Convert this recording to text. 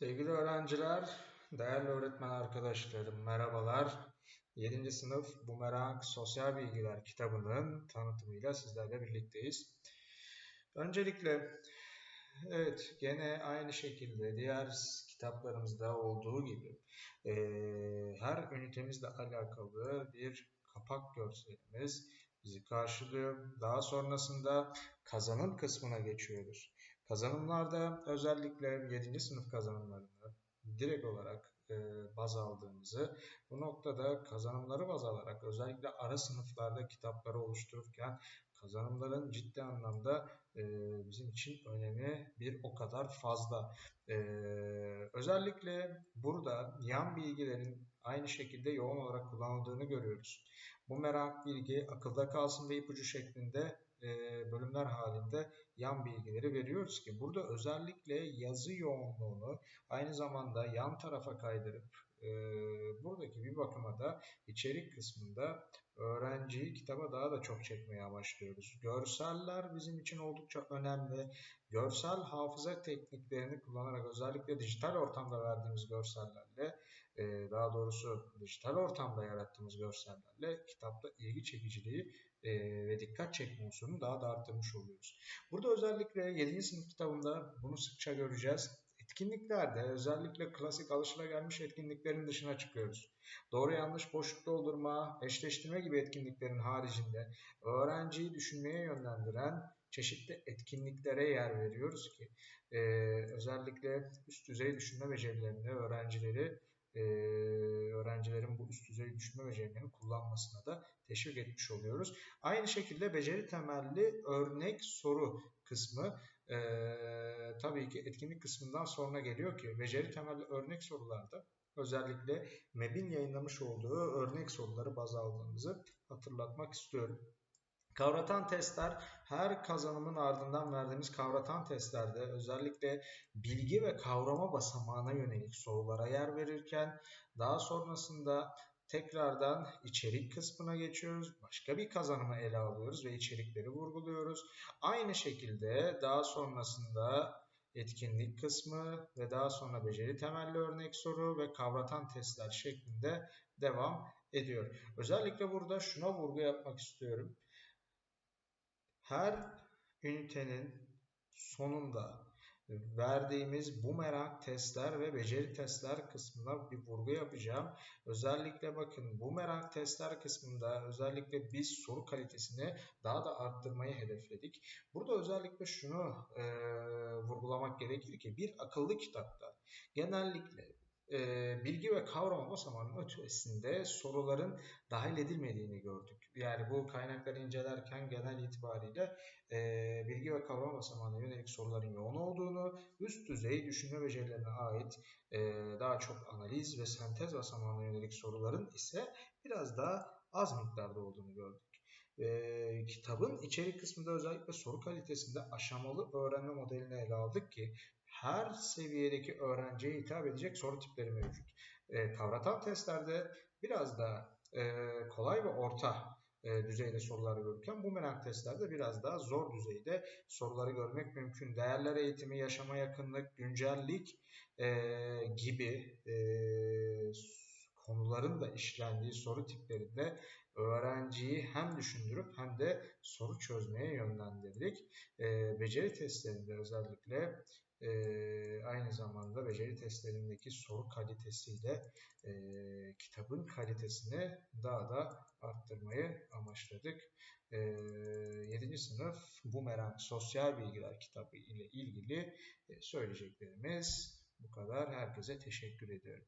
Sevgili öğrenciler, değerli öğretmen arkadaşlarım, merhabalar. 7. sınıf Bumerang Sosyal Bilgiler kitabının tanıtımıyla sizlerle birlikteyiz. Öncelikle, evet gene aynı şekilde diğer kitaplarımızda olduğu gibi e, her ünitemizle alakalı bir kapak görselimiz bizi karşılıyor. Daha sonrasında kazanım kısmına geçiyoruz. Kazanımlarda özellikle 7. sınıf kazanımlarını direkt olarak e, baz aldığımızı, bu noktada kazanımları baz alarak özellikle ara sınıflarda kitapları oluştururken kazanımların ciddi anlamda e, bizim için önemi bir o kadar fazla. E, özellikle burada yan bilgilerin aynı şekilde yoğun olarak kullanıldığını görüyoruz. Bu merak bilgi akılda kalsın ve ipucu şeklinde bölümler halinde yan bilgileri veriyoruz ki burada özellikle yazı yoğunluğunu aynı zamanda yan tarafa kaydırıp e, buradaki bir bakıma da içerik kısmında öğrenciyi kitaba daha da çok çekmeye amaçlıyoruz. Görseller bizim için oldukça önemli. Görsel hafıza tekniklerini kullanarak özellikle dijital ortamda verdiğimiz görsellerle e, daha doğrusu dijital ortamda yarattığımız görsellerle kitapta ilgi çekiciliği e, ve dikkat çekme unsurunu daha da arttırmış oluyoruz. Burada özellikle 7. sınıf kitabında bunu sıkça göreceğiz. Etkinliklerde özellikle klasik alışılagelmiş etkinliklerin dışına çıkıyoruz. Doğru yanlış boşluk doldurma, eşleştirme gibi etkinliklerin haricinde öğrenciyi düşünmeye yönlendiren çeşitli etkinliklere yer veriyoruz ki e, özellikle üst düzey düşünme becerilerinde öğrencileri e, öğrencilerin bu üst düzey düşünme becerilerini kullanmasına da teşvik etmiş oluyoruz. Aynı şekilde beceri temelli örnek soru kısmı e, tabii ki etkinlik kısmından sonra geliyor ki beceri temelli örnek sorularda özellikle MEB'in yayınlamış olduğu örnek soruları baz aldığımızı hatırlatmak istiyorum. Kavratan testler her kazanımın ardından verdiğimiz kavratan testlerde özellikle bilgi ve kavrama basamağına yönelik sorulara yer verirken daha sonrasında tekrardan içerik kısmına geçiyoruz. Başka bir kazanımı ele alıyoruz ve içerikleri vurguluyoruz. Aynı şekilde daha sonrasında etkinlik kısmı ve daha sonra beceri temelli örnek soru ve kavratan testler şeklinde devam ediyor. Özellikle burada şuna vurgu yapmak istiyorum. Her ünitenin sonunda verdiğimiz bu merak testler ve beceri testler kısmına bir vurgu yapacağım. Özellikle bakın bu merak testler kısmında özellikle biz soru kalitesini daha da arttırmayı hedefledik. Burada özellikle şunu e, vurgulamak gerekir ki bir akıllı kitapta genellikle e, bilgi ve kavrama basamağının ötesinde soruların dahil edilmediğini gördük. Yani bu kaynakları incelerken genel itibariyle e, bilgi ve kavrama basamağına yönelik soruların yoğun olduğunu, üst düzey düşünme becerilerine ait e, daha çok analiz ve sentez basamağına yönelik soruların ise biraz daha az miktarda olduğunu gördük. E, kitabın içerik kısmında özellikle soru kalitesinde aşamalı öğrenme modelini ele aldık ki her seviyedeki öğrenciye hitap edecek soru tipleri mevcut. E, kavratan testlerde biraz da e, kolay ve orta e, düzeyde soruları görürken bu merak testlerde biraz daha zor düzeyde soruları görmek mümkün. Değerler eğitimi, yaşama yakınlık, güncellik e, gibi e, konuların da işlendiği soru tiplerinde öğrenciyi hem düşündürüp hem de soru çözmeye yönlendirdik. E, beceri testlerinde özellikle e, aynı zamanda beceri testlerindeki soru kalitesiyle e, kitabın kalitesini daha da arttırmayı amaçladık. E, 7. sınıf Bumerang Sosyal Bilgiler kitabı ile ilgili e, söyleyeceklerimiz bu kadar. Herkese teşekkür ediyorum.